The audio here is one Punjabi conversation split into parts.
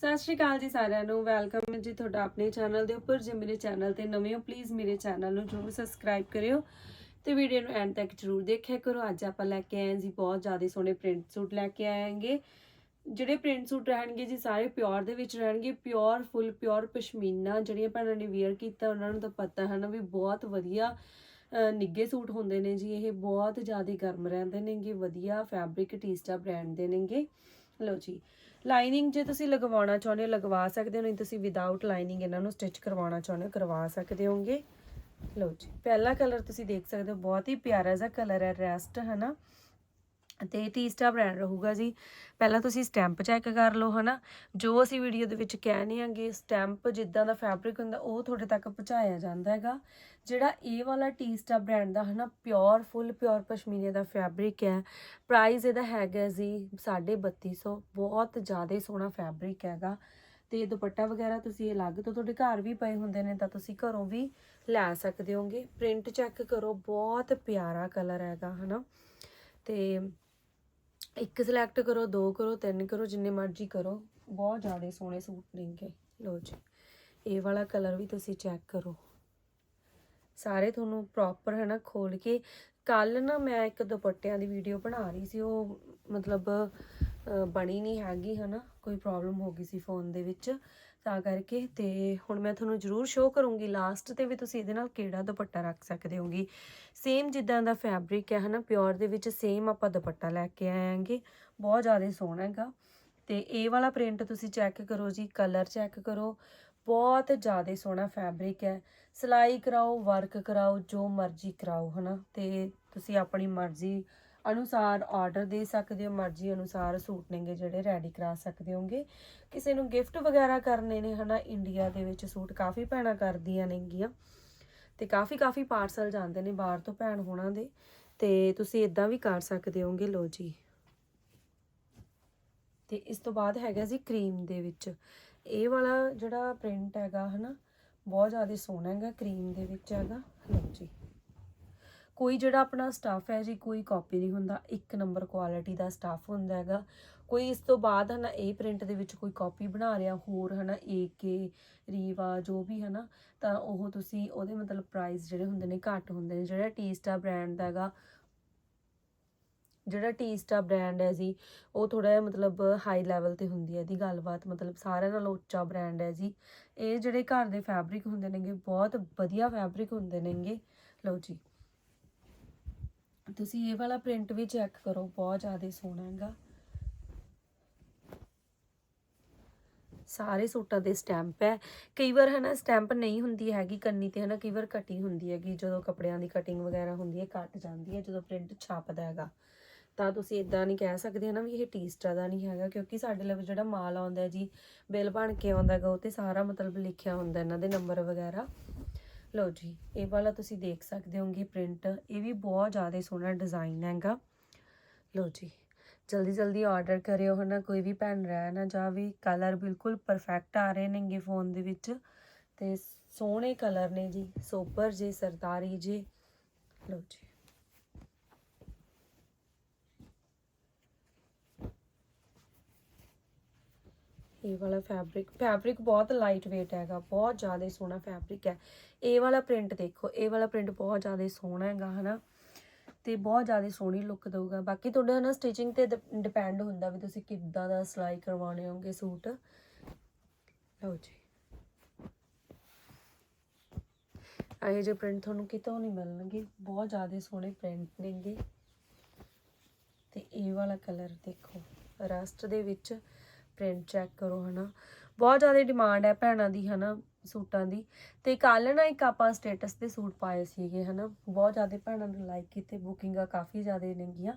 ਸਤਿ ਸ਼੍ਰੀ ਅਕਾਲ ਜੀ ਸਾਰਿਆਂ ਨੂੰ। ਵੈਲਕਮ ਜੀ ਤੁਹਾਡਾ ਆਪਣੇ ਚੈਨਲ ਦੇ ਉੱਪਰ। ਜੇ ਮੇਰੇ ਚੈਨਲ ਤੇ ਨਵੇਂ ਹੋ ਪਲੀਜ਼ ਮੇਰੇ ਚੈਨਲ ਨੂੰ ਜਰੂਰ ਸਬਸਕ੍ਰਾਈਬ ਕਰਿਓ ਤੇ ਵੀਡੀਓ ਨੂੰ ਐਂਡ ਤੱਕ ਜਰੂਰ ਦੇਖਿਆ ਕਰੋ। ਅੱਜ ਆਪਾਂ ਲੈ ਕੇ ਆਏ ਜੀ ਬਹੁਤ ਜ਼ਿਆਦਾ ਸੋਹਣੇ ਪ੍ਰਿੰਟ ਸੂਟ ਲੈ ਕੇ ਆਏਗੇ। ਜਿਹੜੇ ਪ੍ਰਿੰਟ ਸੂਟ ਰਹਿਣਗੇ ਜੀ ਸਾਰੇ ਪਿਓਰ ਦੇ ਵਿੱਚ ਰਹਿਣਗੇ। ਪਿਓਰ ਫੁੱਲ ਪਿਓਰ ਪਸ਼ਮੀਨਾ ਜਿਹੜੀਆਂ ਭੈਣਾਂ ਨੇ ਵੇਅਰ ਕੀਤਾ, ਉਹਨਾਂ ਨੂੰ ਤਾਂ ਪਤਾ ਹੈ ਨਾ ਵੀ ਬਹੁਤ ਵਧੀਆ, ਅਹ, ਨਿੱਘੇ ਸੂਟ ਹੁੰਦੇ ਨੇ ਜੀ। ਇਹ ਬਹੁਤ ਜ਼ਿਆਦਾ ਗਰਮ ਰਹਿੰਦੇ ਨੇਗੇ, ਵਧੀਆ ਫੈਬਰਿਕ ਟੀਸਟਾ ਬ੍ਰਾਂਡ ਦੇ ਨੇਗੇ। ਲਓ ਜੀ। ਲਾਈਨਿੰਗ ਜੇ ਤੁਸੀਂ ਲਗਵਾਉਣਾ ਚਾਹੁੰਦੇ ਹੋ, ਲਗਵਾ ਸਕਦੇ ਹੋ, ਨਹੀਂ ਤੁਸੀਂ ਵਿਦਆਊਟ ਲਾਈਨਿੰਗ ਇਹਨਾਂ ਨੂੰ ਸਟਿਚ ਕਰਵਾਉਣਾ ਚਾਹੁੰਦੇ ਹੋ, ਕਰਵਾ ਸਕਦੇ ਹੋਗੇ ਲਓ ਜੀ, ਪਹਿਲਾ ਕਲਰ ਤੁਸੀਂ ਦੇਖ ਸਕਦੇ ਹੋ, ਬਹੁਤ ਹੀ ਪਿਆਰਾ ਜਿਹਾ ਕਲਰ ਹੈ ਰੈਸਟ ਹਨਾ ਤੇ ਟੀਸਟਾ ਬ੍ਰਾਂਡ ਰਹੂਗਾ ਜੀ। ਪਹਿਲਾਂ ਤੁਸੀਂ ਸਟੈਂਪ ਚੈੱਕ ਕਰ ਲਓ, ਹਨਾ। ਜੋ ਅਸੀਂ ਵੀਡੀਓ ਦੇ ਵਿੱਚ ਕਹਿਣੇ ਆਂਗੇ ਸਟੈਂਪ ਜਿੱਦਾਂ ਦਾ ਫੈਬਰਿਕ ਹੁੰਦਾ, ਉਹ ਤੁਹਾਡੇ ਤੱਕ ਪਹੁੰਚਾਇਆ ਜਾਂਦਾ ਹੈਗਾ। ਜਿਹੜਾ ਇਹ ਵਾਲਾ ਟੀਸਟਾ ਬ੍ਰਾਂਡ ਦਾ, ਹਨਾ ਪਿਓਰ ਫੁੱਲ ਪਿਓਰ ਪਸ਼ਮੀਨੇ ਦਾ ਫੈਬਰਿਕ ਹੈ। ਪ੍ਰਾਈਸ ਇਹਦਾ ਹੈਗਾ ਜੀ 3250 ਬਹੁਤ ਜ਼ਿਆਦਾ ਸੋਹਣਾ ਫੈਬਰਿਕ ਹੈਗਾ। ਤੇ ਦੁਪੱਟਾ ਵਗੈਰਾ ਤੁਸੀਂ ਅਲੱਗ ਤੋਂ ਤੁਹਾਡੇ ਘਰ ਵੀ ਪਏ ਹੁੰਦੇ ਨੇ, ਤਾਂ ਤੁਸੀਂ ਘਰੋਂ ਵੀ ਲੈ ਸਕਦੇ ਹੋਗੇ। ਪ੍ਰਿੰਟ ਚੈੱਕ ਕਰੋ, ਬਹੁਤ ਪਿਆਰਾ ਕਲਰ ਹੈਗਾ, ਹਨਾ। ਤੇ ਇੱਕ ਸਿਲੈਕਟ ਕਰੋ, ਦੋ ਕਰੋ, ਤਿੰਨ ਕਰੋ, ਜਿੰਨੇ ਮਰਜ਼ੀ ਕਰੋ। ਬਹੁਤ ਜ਼ਿਆਦਾ ਸੋਹਣੇ ਸੂਟ ਨੇਗੇ ਲੋ ਜੀ, ਇਹ ਵਾਲਾ ਕਲਰ ਵੀ ਤੁਸੀਂ ਚੈੱਕ ਕਰੋ। ਸਾਰੇ ਤੁਹਾਨੂੰ ਪ੍ਰੋਪਰ ਹੈ ਨਾ ਖੋਲ ਕੇ। ਕੱਲ ਨਾ ਮੈਂ ਇੱਕ ਦੁਪੱਟਿਆਂ ਦੀ ਵੀਡੀਓ ਬਣਾ ਰਹੀ ਸੀ, ਉਹ ਮਤਲਬ ਬਣੀ ਨਹੀਂ ਹੈਗੀ, ਹਨਾ? ਕੋਈ ਪ੍ਰੋਬਲਮ ਹੋ ਗਈ ਸੀ ਫੋਨ ਦੇ ਵਿੱਚ। ਤਾਂ ਕਰਕੇ ਤੇ ਹੁਣ ਮੈਂ ਤੁਹਾਨੂੰ ਜ਼ਰੂਰ ਸ਼ੋਅ ਕਰੂੰਗੀ ਲਾਸਟ ਤੇ ਵੀ ਤੁਸੀਂ ਇਹਦੇ ਨਾਲ ਕਿਹੜਾ ਦੁਪੱਟਾ ਰੱਖ ਸਕਦੇ ਹੋਗੇ। ਸੇਮ ਜਿੱਦਾਂ ਦਾ ਫੈਬਰਿਕ ਹੈ, ਹਨਾ? ਪਿਓਰ ਦੇ ਵਿੱਚ ਸੇਮ ਆਪਾਂ ਦੁਪੱਟਾ ਲੈ ਕੇ ਆਏਾਂਗੇ ਬਹੁਤ ਜ਼ਿਆਦਾ ਸੋਹਣਾ ਹੈਗਾ। ਤੇ ਇਹ ਵਾਲਾ ਪ੍ਰਿੰਟ ਤੁਸੀਂ ਚੈੱਕ ਕਰੋ ਜੀ ਕਲਰ ਚੈੱਕ ਕਰੋ। ਬਹੁਤ ਜ਼ਿਆਦਾ ਸੋਹਣਾ ਫੈਬਰਿਕ ਹੈ। ਸਿਲਾਈ ਕਰਾਓ ਵਰਕ ਕਰਾਓ, ਜੋ ਮਰਜ਼ੀ ਕਰਾਓ, ਹਨਾ? ਤੇ ਤੁਸੀਂ ਆਪਣੀ ਮਰਜ਼ੀ ਅਨੁਸਾਰ ਆਰਡਰ ਦੇ ਸਕਦੇ ਹੋ, ਮਰਜ਼ੀ ਅਨੁਸਾਰ ਸੂਟ ਨੇਗੇ ਜਿਹੜੇ ਰੈਡੀ ਕਰਾ ਸਕਦੇ ਹੋਗੇ। ਕਿਸੇ ਨੂੰ ਗਿਫਟ ਵਗੈਰਾ ਕਰਨੇ ਨੇ, ਹਨਾ ਇੰਡੀਆ ਦੇ ਵਿੱਚ ਸੂਟ ਕਾਫੀ ਭੈਣਾਂ ਕਰਦੀਆਂ ਨੇਗੀਆਂ ਤੇ ਕਾਫੀ ਕਾਫੀ ਪਾਰਸਲ ਜਾਂਦੇ ਨੇ ਬਾਹਰ ਤੋਂ ਭੈਣ ਹੋਣਾ ਦੇ ਤੇ ਤੁਸੀਂ ਇਦਾਂ ਵੀ ਕਰ ਸਕਦੇ ਹੋਗੇ ਲੋ ਜੀ। ਤੇ ਇਸ ਤੋਂ ਬਾਅਦ ਹੈਗਾ ਜੀ ਕਰੀਮ ਦੇ ਵਿੱਚ। ਇਹ ਵਾਲਾ ਜਿਹੜਾ ਪ੍ਰਿੰਟ ਹੈਗਾ, ਹਨਾ, ਬਹੁਤ ਜ਼ਿਆਦਾ ਸੋਹਣਾ ਹੈਗਾ ਕਰੀਮ ਦੇ ਵਿੱਚ ਹੈਗਾ। ਲਓ ਜੀ। ਕੋਈ ਜਿਹੜਾ ਆਪਣਾ ਸਟਾਫ ਹੈ ਜੀ, ਕੋਈ ਕਾਪੀ ਨਹੀਂ ਹੁੰਦਾ, ਇੱਕ ਨੰਬਰ ਕੁਆਲਿਟੀ ਦਾ ਸਟਾਫ ਹੁੰਦਾ ਹੈਗਾ। ਕੋਈ ਇਸ ਤੋਂ ਬਾਅਦ ਹਨਾ, ਇਹ ਪ੍ਰਿੰਟ ਦੇ ਵਿੱਚ ਕੋਈ ਕਾਪੀ ਬਣਾ ਰਿਹਾ, ਹੋਰ ਹਨਾ ਏਕੇ ਰੀਵਾ ਜੋ ਵੀ ਹਨਾ, ਤਾਂ ਉਹ ਤੁਸੀਂ ਉਹਦੇ ਮਤਲਬ ਪ੍ਰਾਈਸ ਜਿਹੜੇ ਹੁੰਦੇ ਨੇ, ਘੱਟ ਹੁੰਦੇ ਨੇ। ਜਿਹੜਾ ਟੀਸਟਾ ਬ੍ਰਾਂਡ ਦਾ ਹੈਗਾ, ਜਿਹੜਾ ਟੀਸਟਾ ਬ੍ਰਾਂਡ ਹੈ ਜੀ, ਉਹ ਥੋੜਾ ਜਿਹਾ ਮਤਲਬ ਹਾਈ ਲੈਵਲ ਤੇ ਹੁੰਦੀ ਹੈ ਇਹਦੀ ਗੱਲਬਾਤ, ਮਤਲਬ ਸਾਰਿਆਂ ਨਾਲੋਂ ਉੱਚਾ ਬ੍ਰਾਂਡ ਹੈ ਜੀ। ਇਹ ਜਿਹੜੇ ਘਰ ਦੇ ਫੈਬਰਿਕ ਹੁੰਦੇ ਨੇਗੇ, ਬਹੁਤ ਵਧੀਆ ਫੈਬਰਿਕ ਹੁੰਦੇ ਨੇਗੇ। ਲਓ ਜੀ। ਤੁਸੀਂ ਇਹ ਵਾਲਾ ਪ੍ਰਿੰਟ ਵੀ ਚੈੱਕ ਕਰੋ, ਬਹੁਤ ਜ਼ਿਆਦਾ ਸੋਹਣਾ ਹੈਗਾ। ਸਾਰੇ ਸੂਟਾਂ ਦੇ ਸਟੈਂਪ ਹੈ। ਕਈ ਵਾਰ ਹਨਾ ਸਟੈਂਪ ਨਹੀਂ ਹੁੰਦੀ ਹੈਗੀ ਕੰਨੀ ਤੇ ਹਨਾ, ਕਈ ਵਾਰ ਕਟੀ ਹੁੰਦੀ ਹੈਗੀ, ਜਦੋਂ ਕੱਪੜਿਆਂ ਦੀ ਕਟਿੰਗ ਵਗੈਰਾ ਹੁੰਦੀ ਹੈ, ਕੱਟ ਜਾਂਦੀ ਹੈ, ਜਦੋਂ ਪ੍ਰਿੰਟ ਛਾਪਦਾ ਹੈਗਾ। ਤਾਂ ਤੁਸੀਂ ਇਦਾਂ ਨਹੀਂ ਕਹਿ ਸਕਦੇ ਹਨਾ ਵੀ ਇਹ ਟੀਸਟਾ ਦਾ ਨਹੀਂ ਹੈਗਾ, ਕਿਉਂਕਿ ਸਾਡੇ ਲਈ ਜਿਹੜਾ ਮਾਲ ਆਉਂਦਾ ਜੀ, ਬਿੱਲ ਬਣ ਕੇ ਆਉਂਦਾ ਹੈਗਾ, ਉਹ ਤੇ ਸਾਰਾ ਮਤਲਬ ਲਿਖਿਆ ਹੁੰਦਾ ਇਹਨਾਂ ਦੇ ਨੰਬਰ ਵਗੈਰਾ। ਲਓ ਜੀ, ਇਹ ਵਾਲਾ ਤੁਸੀਂ ਦੇਖ ਸਕਦੇ ਹੋਗੇ ਪ੍ਰਿੰਟ ਇਹ ਵੀ ਬਹੁਤ ਜ਼ਿਆਦਾ ਸੋਹਣਾ ਡਿਜ਼ਾਈਨ ਹੈਗਾ। ਲਓ ਜੀ, ਜਲਦੀ ਜਲਦੀ ਆਰਡਰ ਕਰਿਓ ਹਨਾ, ਕੋਈ ਵੀ ਭੈਣ ਰਹਿ ਨਾ ਜਾਵੇ ਕਲਰ ਬਿਲਕੁਲ ਪਰਫੈਕਟ ਆ ਰਹੇ ਨੇਗੇ ਫੋਨ ਦੇ ਵਿੱਚ ਤੇ ਸੋਹਣੇ ਕਲਰ ਨੇ ਜੀ ਸੋਪਰ ਜੇ, ਸਰਦਾਰੀ ਜੇ। ਲਓ ਜੀ। ਇਹ ਵਾਲਾ ਫੈਬਰਿਕ ਫੈਬਰਿਕ ਬਹੁਤ ਲਾਈਟ weight ਹੈਗਾ, ਬਹੁਤ ਜ਼ਿਆਦਾ ਸੋਹਣਾ ਫੈਬਰਿਕ ਹੈ। ਇਹ ਵਾਲਾ ਪ੍ਰਿੰਟ ਦੇਖੋ, ਇਹ ਵਾਲਾ ਪ੍ਰਿੰਟ ਬਹੁਤ ਜ਼ਿਆਦਾ ਸੋਹਣਾ ਹੈਗਾ, ਹਨਾ? ਤੇ ਬਹੁਤ ਜ਼ਿਆਦਾ ਸੋਹਣੀ ਲੁੱਕ ਦਊਗਾ। ਬਾਕੀ ਤੁਹਾਡੇ ਹਨਾ ਸਟਿਚਿੰਗ ਤੇ ਡਿਪੈਂਡ ਹੁੰਦਾ ਵੀ ਤੁਸੀਂ ਕਿੱਦਾਂ ਦਾ ਸਿਲਾਈ ਕਰਵਾਉਣੇ ਹੋਗੇ ਸੂਟ। ਲਓ ਜੀ। ਇਹ ਜੇ ਪ੍ਰਿੰਟ ਤੁਹਾਨੂੰ ਕਿਤੋਂ ਨਹੀਂ ਮਿਲਣਗੇ। ਬਹੁਤ ਜ਼ਿਆਦਾ ਸੋਹਣੇ ਪ੍ਰਿੰਟ ਨੇਗੇ। ਤੇ ਇਹ ਵਾਲਾ ਕਲਰ ਦੇਖੋ ਰਸਟ ਦੇ ਵਿੱਚ ਪ੍ਰਿੰਟ ਚੈੱਕ ਕਰੋ, ਹਨਾ। ਬਹੁਤ ਜ਼ਿਆਦਾ ਡਿਮਾਂਡ ਹੈ ਭੈਣਾਂ ਦੀ, ਹਨਾ, ਸੂਟਾਂ ਦੀ। ਤੇ ਕੱਲ ਨਾ ਇੱਕ ਆਪਾਂ ਸਟੇਟਸ ਤੇ ਸੂਟ ਪਾਏ ਸੀਗੇ, ਹਨਾ। ਬਹੁਤ ਜ਼ਿਆਦਾ ਭੈਣਾਂ ਨੇ ਲਾਈਕ ਕੀਤੇ ਬੁਕਿੰਗਾਂ ਕਾਫੀ ਜ਼ਿਆਦਾ ਨੇਗੀਆਂ।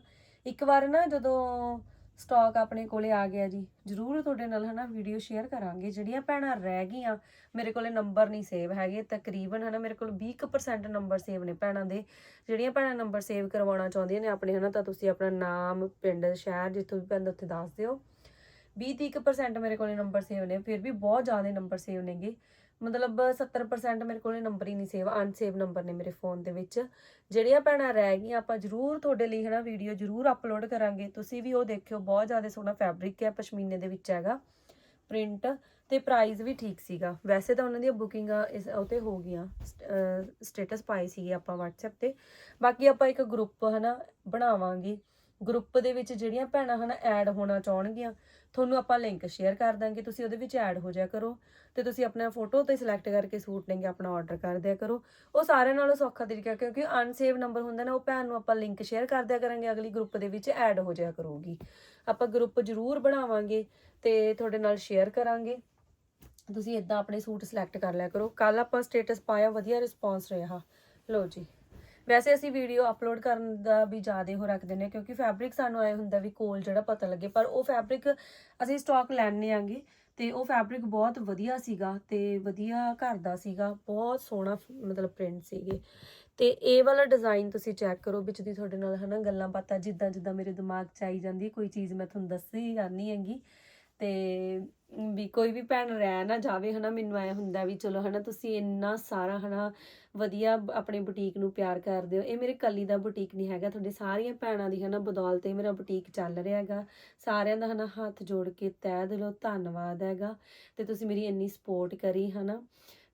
ਇੱਕ ਵਾਰ ਨਾ ਜਦੋਂ ਸਟਾਕ ਆਪਣੇ ਕੋਲੇ ਆ ਗਿਆ ਜੀ, ਜਰੂਰ ਤੁਹਾਡੇ ਨਾਲ, ਹਨਾ ਵੀਡੀਓ ਸ਼ੇਅਰ ਕਰਾਂਗੇ। ਜਿਹੜੀਆਂ ਭੈਣਾਂ ਰਹਿ ਗਈਆਂ, ਮੇਰੇ ਕੋਲੇ ਨੰਬਰ ਨਹੀਂ ਸੇਵ ਹੈਗੇ। ਤਕਰੀਬਨ, ਹਨਾ, ਮੇਰੇ ਕੋਲ 20% ਨੰਬਰ ਸੇਵ ਨੇ ਭੈਣਾਂ ਦੇ। ਜਿਹੜੀਆਂ ਭੈਣਾਂ ਨੰਬਰ ਸੇਵ ਕਰਵਾਉਣਾ ਚਾਹੁੰਦੀਆਂ ਨੇ ਆਪਣੇ, ਹਨਾ, ਤਾਂ ਤੁਸੀਂ ਆਪਣਾ ਨਾਮ, ਪਿੰਡ, ਸ਼ਹਿਰ ਜਿੱਥੋਂ ਵੀ ਪੈਂਦਾ, ਉੱਥੇ ਦੱਸ ਦਿਓ। 20-30% ਮੇਰੇ ਕੋਲੇ ਨੰਬਰ ਸੇਵ ਨੇ, ਫਿਰ ਵੀ ਬਹੁਤ ਜ਼ਿਆਦਾ ਨੰਬਰ ਸੇਵ ਨੇਗੇ। ਮਤਲਬ 70% ਮੇਰੇ ਕੋਲੇ ਨੰਬਰ ਹੀ ਨਹੀਂ ਸੇਵ ਅਨਸੇਵ ਨੰਬਰ ਨੇ ਮੇਰੇ ਫੋਨ ਦੇ ਵਿੱਚ। ਜਿਹੜੀਆਂ ਭੈਣਾਂ ਰਹਿ ਗਈਆਂ, ਆਪਾਂ ਜਰੂਰ ਤੁਹਾਡੇ ਲਈ ਹਨਾ ਵੀਡੀਓ ਜਰੂਰ ਅਪਲੋਡ ਕਰਾਂਗੇ। ਤੁਸੀਂ ਵੀ ਉਹ ਦੇਖਿਓ, ਬਹੁਤ ਜ਼ਿਆਦਾ ਸੋਹਣਾ ਫੈਬਰਿਕ ਹੈ, ਪਸ਼ਮੀਨੇ ਦੇ ਵਿੱਚ ਹੈਗਾ ਪ੍ਰਿੰਟ ਤੇ ਪ੍ਰਾਈਸ ਵੀ ਠੀਕ ਸੀਗਾ। ਵੈਸੇ ਤਾਂ ਉਹਨਾਂ ਦੀਆਂ ਬੁਕਿੰਗਾਂ ਇਸ ਉਤੇ ਹੋ ਗਈਆਂ ਸਟੇਟਸ ਪਾਏ ਸੀਗੇ ਆਪਾਂ WhatsApp ਤੇ। ਬਾਕੀ ਆਪਾਂ ਇੱਕ ਗਰੁੱਪ ਹਨਾ ਬਣਾਵਾਂਗੇ। ਗਰੁੱਪ ਦੇ ਵਿੱਚ ਜਿਹੜੀਆਂ ਭੈਣਾਂ ਹਨਾ ਐਡ ਹੋਣਾ ਚਾਹਣਗੀਆਂ ਤੁਹਾਨੂੰ ਆਪਾਂ ਲਿੰਕ ਸ਼ੇਅਰ ਕਰ ਦਾਂਗੇ, ਤੁਸੀਂ ਉਹਦੇ ਵਿੱਚ ਐਡ ਹੋ ਜਾਇਆ ਕਰੋ ਤੇ ਤੁਸੀਂ ਆਪਣਾ ਫੋਟੋ ਤੇ ਸਿਲੈਕਟ ਕਰਕੇ ਸੂਟ ਲੈਂਗੇ ਆਪਣਾ ਆਰਡਰ ਕਰ ਦਿਆ ਕਰੋ। ਉਹ ਸਾਰਿਆਂ ਨਾਲੋਂ ਸੌਖਾ ਤਰੀਕਾ ਕਿਉਂਕਿ ਅਨਸੇਵ ਨੰਬਰ ਹੁੰਦਾ ਨਾ, ਉਹ ਭੈਣ ਨੂੰ ਆਪਾਂ ਲਿੰਕ ਸ਼ੇਅਰ ਕਰ ਦਿਆ ਕਰਾਂਗੇ, ਅਗਲੀ ਗਰੁੱਪ ਦੇ ਵਿੱਚ ਐਡ ਹੋ ਜਾਇਆ ਕਰੂਗੀ। ਆਪਾਂ ਗਰੁੱਪ ਜ਼ਰੂਰ ਬਣਾਵਾਂਗੇ ਤੇ ਤੁਹਾਡੇ ਨਾਲ ਸ਼ੇਅਰ ਕਰਾਂਗੇ। ਤੁਸੀਂ ਇਦਾਂ ਆਪਣੇ ਸੂਟ ਸਿਲੈਕਟ ਕਰ ਲਿਆ ਕਰੋ। ਕੱਲ ਆਪਾਂ ਸਟੇਟਸ ਪਾਇਆ, ਵਧੀਆ ਰਿਸਪੌਂਸ ਰਿਹਾ। ਲਓ ਜੀ। ਵੈਸੇ ਅਸੀਂ ਵੀਡੀਓ ਅਪਲੋਡ ਕਰਨ ਦਾ ਵੀ ਜ਼ਿਆਦਾ ਹੋ ਰੱਖ ਦਿੰਦੇ ਹਾਂ ਕਿਉਂਕਿ ਫੈਬਰਿਕ ਸਾਨੂੰ ਆਏ ਹੁੰਦਾ ਵੀ ਕੋਲ ਜਿਹੜਾ ਪਤਾ ਲੱਗੇ, ਪਰ ਉਹ ਫੈਬਰਿਕ ਅਸੀਂ ਸਟਾਕ ਲੈਣੇ ਆਂਗੇ ਤੇ ਉਹ ਫੈਬਰਿਕ ਬਹੁਤ ਵਧੀਆ ਸੀਗਾ ਤੇ ਵਧੀਆ ਘਰ ਦਾ ਸੀਗਾ, ਬਹੁਤ ਸੋਹਣਾ ਮਤਲਬ ਪ੍ਰਿੰਟ ਸੀਗੇ। ਤੇ ਇਹ ਵਾਲਾ ਡਿਜ਼ਾਈਨ ਤੁਸੀਂ ਚੈੱਕ ਕਰੋ ਵਿੱਚ ਦੀ ਤੁਹਾਡੇ ਨਾਲ ਹਨਾ ਗੱਲਾਂ ਬਾਤਾਂ ਜਿੱਦਾਂ ਜਿੱਦਾਂ ਮੇਰੇ ਦਿਮਾਗ 'ਚ ਆਈ ਜਾਂਦੀ, ਕੋਈ ਚੀਜ਼ ਮੈਂ ਤੁਹਾਨੂੰ ਦੱਸੀ ਜਾਂਦੀ ਹੈਗੀ। ਤੇ ਵੀ ਕੋਈ ਵੀ ਭੈਣ ਰਹਿ ਨਾ ਜਾਵੇ, ਹਨਾ, ਮੈਨੂੰ ਐ ਹੁੰਦਾ ਵੀ ਚਲੋ, ਹਨਾ, ਤੁਸੀਂ ਇੰਨਾ ਸਾਰਾ, ਹਨਾ, ਵਧੀਆ ਆਪਣੇ ਬੁਟੀਕ ਨੂੰ ਪਿਆਰ ਕਰਦੇ ਹੋ। ਇਹ ਮੇਰੇ ਕੱਲੀ ਦਾ ਬੁਟੀਕ ਨਹੀਂ ਹੈਗਾ, ਤੁਹਾਡੇ ਸਾਰੀਆਂ ਭੈਣਾਂ ਦੀ, ਹਨਾ, ਬਦੌਲਤ ਇਹ ਮੇਰਾ ਬੁਟੀਕ ਚੱਲ ਰਿਹਾ ਹੈਗਾ। ਸਾਰਿਆਂ ਦਾ, ਹਨਾ, ਹੱਥ ਜੋੜ ਕੇ ਤਹਿ ਦਿਲੋਂ ਧੰਨਵਾਦ ਹੈਗਾ ਤੇ ਤੁਸੀਂ ਮੇਰੀ ਇੰਨੀ ਸਪੋਰਟ ਕਰੀ, ਹਨਾ।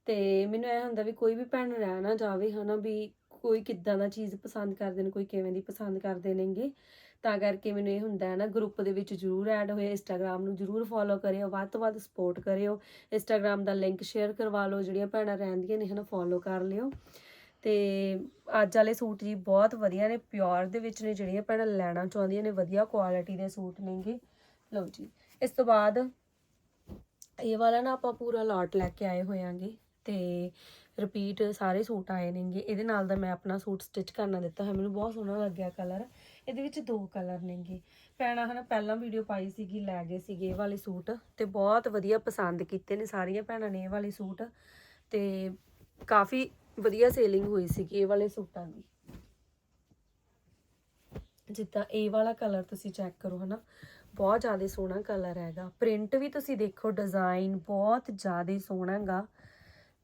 ਤੇ ਮੈਨੂੰ ਇਹ ਹੁੰਦਾ ਵੀ ਕੋਈ ਵੀ ਭੈਣ ਰਹਿ ਨਾ ਜਾਵੇ, ਹਨਾ, ਵੀ ਕੋਈ ਕਿੱਦਾਂ ਦਾ ਚੀਜ਼ ਪਸੰਦ ਕਰਦੇ ਨੇ, ਕੋਈ ਕਿਵੇਂ ਦੀ ਪਸੰਦ ਕਰਦੇ ਨੇਗੇ। ਤਾਂ ਕਰਕੇ ਮੈਨੂੰ ਇਹ ਹੁੰਦਾ ਹੈ ਨਾ ਗਰੁੱਪ ਦੇ ਵਿੱਚ ਜਰੂਰ ਐਡ ਹੋਏ ਇੰਸਟਾਗ੍ਰam ਨੂੰ ਜਰੂਰ ਫੋਲੋ ਕਰਿਓ, ਵੱਧ ਤੋਂ ਵੱਧ ਸਪੋਰਟ ਕਰਿਓ ਇੰਸਟਾਗ੍ਰam ਦਾ ਲਿੰਕ ਸ਼ੇਅਰ ਕਰਵਾ ਲਓ, ਜਿਹੜੀਆਂ ਭੈਣਾਂ ਰਹਿੰਦੀਆਂ ਨੇ ਹਨਾ ਫੋਲੋ ਕਰ ਲਿਓ। ਤੇ ਅੱਜ ਵਾਲੇ ਸੂਟ ਜੀ ਬਹੁਤ ਵਧੀਆ ਨੇ ਪਿਓਰ ਦੇ ਵਿੱਚ ਨੇ, ਜਿਹੜੀਆਂ ਭੈਣਾਂ ਲੈਣਾ ਚਾਹੁੰਦੀਆਂ ਨੇ, ਵਧੀਆ ਕੁਆਲਿਟੀ ਦੇ ਸੂਟ ਨੇਗੇ। ਲਓ ਜੀ, ਇਸ ਤੋਂ ਬਾਅਦ ਇਹ ਵਾਲਾ ਨਾ ਆਪਾਂ ਪੂਰਾ ਲਾਟ ਲੈ ਕੇ ਆਏ ਹੋਇਆਂਗੇ, ਤੇ ਰਿਪੀਟ ਸਾਰੇ ਸੂਟ ਆਏ ਨੇਗੇ। ਇਹਦੇ ਨਾਲ ਦਾ ਮੈਂ ਆਪਣਾ ਸੂਟ ਸਟਿਚ ਕਰਨਾ ਦਿੱਤਾ ਹੈ ਮੈਨੂੰ ਬਹੁਤ ਸੋਹਣਾ ਲੱਗਿਆ ਕਲਰ ਇਹਦੇ ਵਿੱਚ ਦੋ ਕਲਰ ਨੇਗੇ। ਪੈਣਾ ਹਨਾ, ਪਹਿਲਾਂ ਵੀਡੀਓ ਪਾਈ ਸੀਗੀ, ਲੈ ਗਏ ਸੀਗੇ ਇਹ ਵਾਲੇ ਸੂਟ ਤੇ ਬਹੁਤ ਵਧੀਆ ਪਸੰਦ ਕੀਤੇ ਨੇ ਸਾਰੀਆਂ ਭੈਣਾਂ ਨੇ ਇਹ ਵਾਲੇ ਸੂਟ ਤੇ ਕਾਫੀ ਵਧੀਆ ਸੇਲਿੰਗ ਹੋਈ ਸੀਗੀ ਇਹ ਵਾਲੇ ਸੂਟਾਂ ਦੀ। ਜਿੱਦਾਂ ਇਹ ਵਾਲਾ ਕਲਰ ਤੁਸੀਂ ਚੈੱਕ ਕਰੋ, ਹਨਾ, ਬਹੁਤ ਜ਼ਿਆਦਾ ਸੋਹਣਾ ਕਲਰ ਹੈਗਾ। ਪ੍ਰਿੰਟ ਵੀ ਤੁਸੀਂ ਦੇਖੋ ਡਿਜ਼ਾਈਨ ਬਹੁਤ ਜ਼ਿਆਦਾ ਸੋਹਣਾ ਹੈਗਾ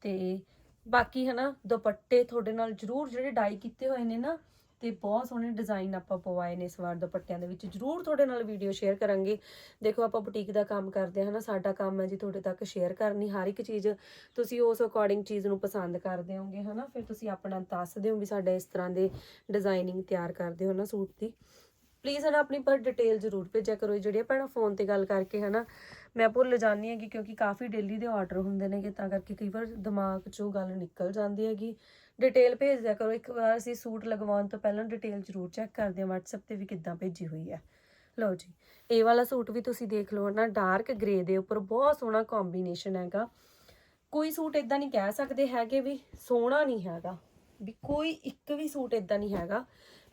ਤੇ ਬਾਕੀ, ਹਨਾ, ਦੁਪੱਟੇ ਤੁਹਾਡੇ ਨਾਲ ਜਰੂਰ ਜਿਹੜੇ ਡਾਈ ਕੀਤੇ ਹੋਏ ਨੇ ਨਾ ਤੇ ਬਹੁਤ ਸੋਹਣੇ ਡਿਜ਼ਾਈਨ ਆਪਾਂ ਪਵਾਏ ਨੇ ਇਸ ਵਾਰ ਦੁਪੱਟਿਆਂ ਦੇ ਵਿੱਚ। ਜਰੂਰ ਤੁਹਾਡੇ ਨਾਲ ਵੀਡੀਓ ਸ਼ੇਅਰ ਕਰਾਂਗੇ। ਦੇਖੋ, ਆਪਾਂ ਬੁਟੀਕ ਦਾ ਕੰਮ ਕਰਦੇ ਹਾਂ ਨਾ, ਸਾਡਾ ਕੰਮ ਹੈ ਜੀ ਤੁਹਾਡੇ ਤੱਕ ਸ਼ੇਅਰ ਕਰਨੀ। ਹਰ ਇੱਕ ਚੀਜ਼ ਤੁਸੀਂ ਉਸ ਅਕੋਰਡਿੰਗ ਚੀਜ਼ ਨੂੰ ਪਸੰਦ ਕਰਦੇ ਹੋਗੇ ਹਨਾ? ਫਿਰ ਤੁਸੀਂ ਆਪਣਾ ਦੱਸਦੇ ਹੋ ਵੀ ਸਾਡਾ ਇਸ ਤਰ੍ਹਾਂ ਦੇ ਡਿਜ਼ਾਈਨਿੰਗ ਤਿਆਰ ਕਰਦੇ ਹੋ ਨਾ ਸੂਟ ਦੀ। ਪਲੀਜ਼ ਹਨਾ, ਆਪਣੀ ਪਰ ਡਿਟੇਲ ਜ਼ਰੂਰ ਭੇਜਿਆ ਕਰੋ। ਜਿਹੜੀਆਂ ਭੈਣਾਂ ਫੋਨ ਤੇ ਗੱਲ ਕਰਕੇ ਹਨਾ, ਮੈਂ ਭੁੱਲ ਜਾਂਦੀ ਹੈਗੀ ਕਿਉਂਕਿ ਕਾਫੀ ਡੇਲੀ ਦੇ ਆਰਡਰ ਹੁੰਦੇ ਨੇ ਕਿ ਤਾਂ ਕਰਕੇ ਕਈ ਵਾਰ ਦਿਮਾਗ 'ਚੋਂ ਗੱਲ ਨਿਕਲ ਜਾਂਦੀ ਹੈਗੀ। ਡਿਟੇਲ ਭੇਜ ਦਿਆ ਕਰੋ। ਇੱਕ ਵਾਰ ਅਸੀਂ ਸੂਟ ਲਗਵਾਉਣ ਤੋਂ ਪਹਿਲਾਂ ਡਿਟੇਲ ਜ਼ਰੂਰ ਚੈੱਕ ਕਰਦੇ ਹਾਂ, WhatsApp ਤੇ ਵੀ ਕਿੱਦਾਂ ਭੇਜੀ ਹੋਈ ਹੈ। ਲਓ ਜੀ, ਇਹ ਵਾਲਾ ਸੂਟ ਵੀ ਤੁਸੀਂ ਦੇਖ ਲਓ ਨਾ ਡਾਰਕ ਗ੍ਰੇ ਦੇ ਉੱਪਰ ਬਹੁਤ ਸੋਹਣਾ ਕੰਬੀਨੇਸ਼ਨ ਹੈਗਾ। ਕੋਈ ਸੂਟ ਇਦਾਂ ਨਹੀਂ ਕਹਿ ਸਕਦੇ ਹੈਗੇ ਵੀ ਸੋਹਣਾ ਨਹੀਂ ਹੈਗਾ, ਵੀ ਕੋਈ ਇੱਕ ਵੀ ਸੂਟ ਇਦਾਂ ਨਹੀਂ ਹੈਗਾ,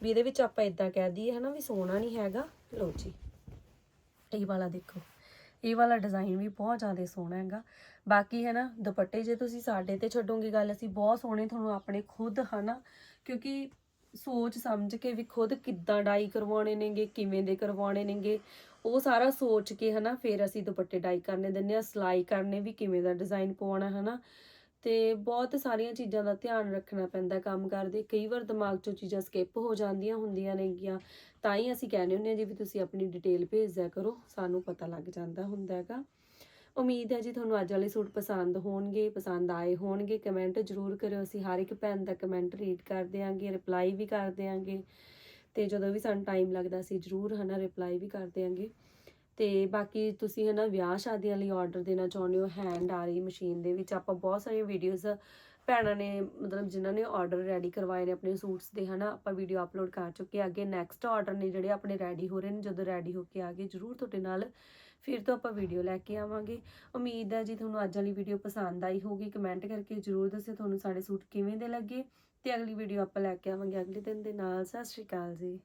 ਵੀ ਇਹਦੇ ਵਿੱਚ ਆਪਾਂ ਇਦਾਂ ਕਹਿ ਦਈਏ, ਹਨਾ, ਵੀ ਸੋਹਣਾ ਨਹੀਂ ਹੈਗਾ। ਲਓ ਜੀ, ਇਹ ਵਾਲਾ ਦੇਖੋ। ਇਹ ਵਾਲਾ ਡਿਜ਼ਾਈਨ ਵੀ ਬਹੁਤ ਜ਼ਿਆਦਾ ਸੋਹਣਾ ਹੈਗਾ। ਬਾਕੀ ਹੈ ਨਾ, ਦੁਪੱਟੇ ਜੇ ਤੁਸੀਂ ਸਾਡੇ ਤੇ ਛੱਡੋਗੇ ਗੱਲ, ਅਸੀਂ ਬਹੁਤ ਸੋਹਣੇ ਤੁਹਾਨੂੰ ਆਪਣੇ ਖੁਦ, ਹਨਾ? ਕਿਉਂਕਿ ਸੋਚ ਸਮਝ ਕੇ ਵੀ ਖੁਦ ਕਿੱਦਾਂ ਡਾਈ ਕਰਵਾਉਣੇ ਨੇਗੇ, ਕਿਵੇਂ ਦੇ ਕਰਵਾਉਣੇ ਨੇਗੇ, ਉਹ ਸਾਰਾ ਸੋਚ ਕੇ, ਹਨਾ, ਫਿਰ ਅਸੀਂ ਦੁਪੱਟੇ ਡਾਈ ਕਰਨੇ ਦਿੰਦੇ ਆ ਸਿਲਾਈ ਕਰਨੇ ਵੀ ਕਿਵੇਂ ਦਾ ਡਿਜ਼ਾਈਨ ਪਵਾਉਣਾ, ਹਨਾ? ਤੇ ਬਹੁਤ ਸਾਰੀਆਂ ਚੀਜ਼ਾਂ ਦਾ ਧਿਆਨ ਰੱਖਣਾ ਪੈਂਦਾ ਕੰਮ ਕਰਦੇ। ਕਈ ਵਾਰ ਦਿਮਾਗ ਚੋਂ ਚੀਜ਼ਾਂ ਸਕਿਪ ਹੋ ਜਾਂਦੀਆਂ ਹੁੰਦੀਆਂ ਨੇਗੀਆਂ। ਤਾਂ ਹੀ ਅਸੀਂ ਕਹਿੰਦੇ ਹੁੰਦੇ ਹਾਂ ਜੀ ਵੀ ਤੁਸੀਂ ਆਪਣੀ ਡਿਟੇਲ ਭੇਜ ਦਿਆ ਕਰੋ, ਸਾਨੂੰ ਪਤਾ ਲੱਗ ਜਾਂਦਾ ਹੁੰਦਾ ਹੈਗਾ। ਉਮੀਦ ਹੈ ਜੀ ਤੁਹਾਨੂੰ ਅੱਜ ਵਾਲੇ ਸੂਟ ਪਸੰਦ ਹੋਣਗੇ, ਪਸੰਦ ਆਏ ਹੋਣਗੇ। ਕਮੈਂਟ ਜ਼ਰੂਰ ਕਰਿਓ। ਅਸੀਂ ਹਰ ਇੱਕ ਭੈਣ ਦਾ ਕਮੈਂਟ ਰੀਡ ਕਰ ਦਿਆਂਗੇ ਰਿਪਲਾਈ ਵੀ ਕਰ ਦਿਆਂਗੇ। ਤੇ ਜਦੋਂ ਵੀ ਸਾਨੂੰ ਟਾਈਮ ਲੱਗਦਾ, ਅਸੀਂ ਜ਼ਰੂਰ ਹਨਾ ਰਿਪਲਾਈ ਵੀ ਕਰ ਦਿਆਂਗੇ। ਤੇ ਬਾਕੀ ਤੁਸੀਂ ਹਨਾ ਵਿਆਹ ਸ਼ਾਦੀਆਂ ਲਈ ਆਰਡਰ ਦੇਣਾ ਚਾਹੁੰਦੇ ਹੋ ਹੈਂਡ ਆ ਰਹੀ ਮਸ਼ੀਨ ਦੇ ਵਿੱਚ, ਆਪਾਂ ਬਹੁਤ ਸਾਰੀਆਂ ਵੀਡੀਓਜ਼ ਭੈਣਾਂ ਨੇ, ਮਤਲਬ ਜਿਨ੍ਹਾਂ ਨੇ ਆਰਡਰ ਰੈਡੀ ਕਰਵਾਏ ਨੇ ਆਪਣੇ ਸੂਟਸ ਦੇ ਹਨਾ, ਆਪਾਂ ਵੀਡੀਓ ਅਪਲੋਡ ਕਰ ਚੁੱਕੇ ਅੱਗੇ ਨੈਕਸਟ ਆਰਡਰ ਨੇ ਜਿਹੜੇ ਆਪਣੇ ਰੈਡੀ ਹੋ ਰਹੇ ਨੇ, ਜਦੋਂ ਰੈਡੀ ਹੋ ਕੇ ਆ ਗਏ, ਜਰੂਰ ਤੁਹਾਡੇ ਨਾਲ ਫਿਰ ਤੋਂ ਆਪਾਂ ਵੀਡੀਓ ਲੈ ਕੇ ਆਵਾਂਗੇ। ਉਮੀਦ ਹੈ ਜੀ ਤੁਹਾਨੂੰ ਅੱਜ ਵਾਲੀ ਵੀਡੀਓ ਪਸੰਦ ਆਈ ਹੋਊਗੀ। ਕਮੈਂਟ ਕਰਕੇ ਜਰੂਰ ਦੱਸਿਓ ਤੁਹਾਨੂੰ ਸਾਡੇ ਸੂਟ ਕਿਵੇਂ ਦੇ ਲੱਗੇ ਤੇ ਅਗਲੀ ਵੀਡੀਓ ਆਪਾਂ ਲੈ ਕੇ ਆਵਾਂਗੇ। ਅਗਲੇ ਦਿਨ ਦੇ ਨਾਲ, ਸਤਿ ਸ਼੍ਰੀ ਅਕਾਲ ਜੀ।